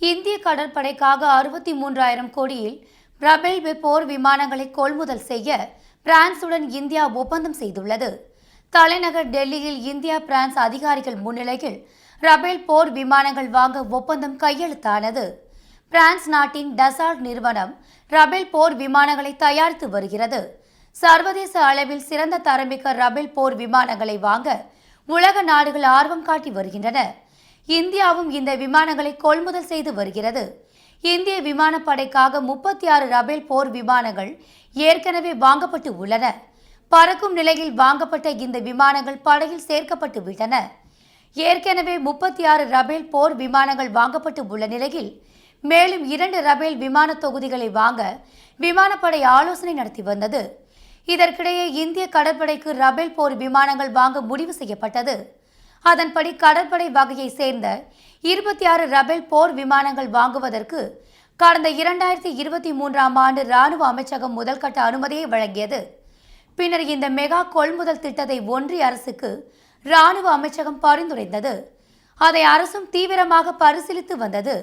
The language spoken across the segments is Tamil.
இந்திய கடற்படைக்காக அறுபத்தி மூன்றாயிரம் கோடியில் ரபேல் போர் விமானங்களை கொள்முதல் செய்ய பிரான்சுடன் இந்தியா ஒப்பந்தம் செய்துள்ளது. தலைநகர் டெல்லியில் இந்தியா பிரான்ஸ் அதிகாரிகள் முன்னிலையில் ரபேல் போர் விமானங்கள் வாங்க ஒப்பந்தம் கையெழுத்தானது. பிரான்ஸ் நாட்டின் டசால்ட் நிறுவனம் ரபேல் போர் விமானங்களை தயாரித்து வருகிறது. சர்வதேச அளவில் சிறந்த தரமிக்க ரபேல் போர் விமானங்களை வாங்க உலக நாடுகள் ஆர்வம் காட்டி வருகின்றன. இந்தியாவும் இந்த விமானங்களை கொள்முதல் செய்து வருகிறது. இந்திய விமானப்படைக்காக முப்பத்தி ஆறு ரபேல் போர் விமானங்கள் ஏற்கனவே வாங்கப்பட்டு உள்ளன. பறக்கும் நிலையில் வாங்கப்பட்ட இந்த விமானங்கள் படையில் சேர்க்கப்பட்டு விட்டன. ஏற்கனவே முப்பத்தி ஆறு ரபேல் போர் விமானங்கள் வாங்கப்பட்டு உள்ள நிலையில் மேலும் இரண்டு ரபேல் விமான தொகுதிகளை வாங்க விமானப்படை ஆலோசனை நடத்தி வந்தது. இதற்கிடையே இந்திய கடற்படைக்கு ரபேல் போர் விமானங்கள் வாங்க முடிவு செய்யப்பட்டது. அதன்படி கடற்படை வகையை சேர்ந்த இருபத்தி ஆறு ரபேல் போர் விமானங்கள் வாங்குவதற்கு கடந்த இரண்டாயிரத்தி இருபத்தி மூன்றாம் ஆண்டு ராணுவ அமைச்சகம் முதல்கட்ட அனுமதியை வழங்கியது. பின்னர் இந்த மெகா கொள்முதல் திட்டத்தை ஒன்றிய அரசுக்கு ராணுவ அமைச்சகம் பரிந்துரைந்தது அதை அரசும் தீவிரமாக பரிசீலித்து வந்தது.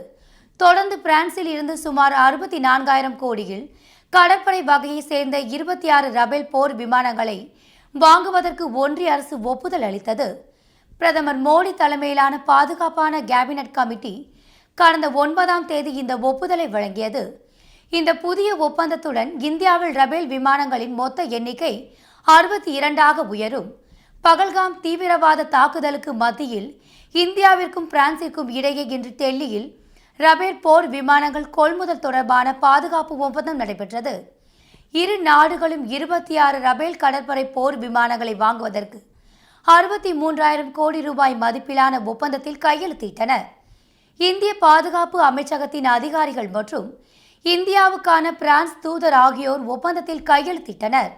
தொடர்ந்து பிரான்சில் இருந்து சுமார் அறுபத்தி நான்காயிரம் கோடியில் கடற்படை வகையை சேர்ந்த இருபத்தி ஆறு ரபேல் போர் விமானங்களை வாங்குவதற்கு ஒன்றிய அரசு ஒப்புதல் அளித்தது. பிரதமர் மோடி தலைமையிலான பாதுகாப்பான கேபினட் கமிட்டி கடந்த ஒன்பதாம் தேதி இந்த ஒப்புதலை வழங்கியது. இந்த புதிய ஒப்பந்தத்துடன் இந்தியாவில் ரபேல் விமானங்களின் மொத்த எண்ணிக்கை அறுபத்தி இரண்டாக உயரும். பகல்காம் தீவிரவாத தாக்குதலுக்கு மத்தியில் இந்தியாவிற்கும் பிரான்சிற்கும் இடையே இன்று டெல்லியில் ரபேல் போர் விமானங்கள் கொள்முதல் தொடர்பான பாதுகாப்பு ஒப்பந்தம் நடைபெற்றது. இரு நாடுகளும் இருபத்தி ஆறு ரபேல் கடற்படை போர் விமானங்களை வாங்குவதற்கு அறுபத்தி மூன்றாயிரம் கோடி ரூபாய் மதிப்பிலான ஒப்பந்தத்தில் கையெழுத்திட்டனர். இந்திய பாதுகாப்பு அமைச்சகத்தின் அதிகாரிகள் மற்றும் இந்தியாவுக்கான பிரான்ஸ் தூதர் ஆகியோர் ஒப்பந்தத்தில் கையெழுத்திட்டனர்.